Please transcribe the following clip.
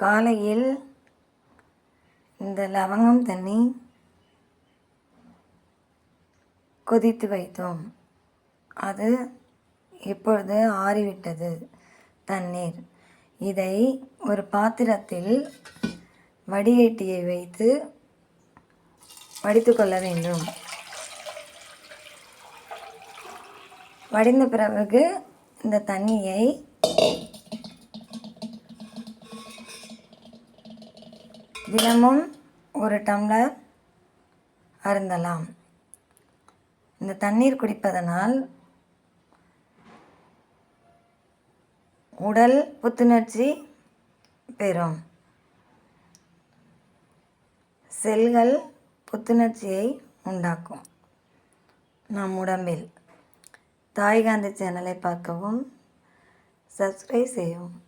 காலையில் இந்த லவங்கம் தண்ணி கொதித்து வைத்தோம். அது இப்பொழுது ஆறிவிட்டது தண்ணீர். இதை ஒரு பாத்திரத்தில் வடிகட்டியை வைத்து வடித்து கொள்ள வேண்டும். வடிந்த பிறகு இந்த தண்ணியை தினமும் ஒரு டம்ளர் அருந்தலாம். இந்த தண்ணீர் குடிப்பதனால் உடல் புத்துணர்ச்சி பெறும். செல்கள் புத்துணர்ச்சியை உண்டாக்கும். நம் உடம்பில் தாய்காந்தி சேனலை பார்க்கவும் சப்ஸ்கிரைப் செய்யவும்.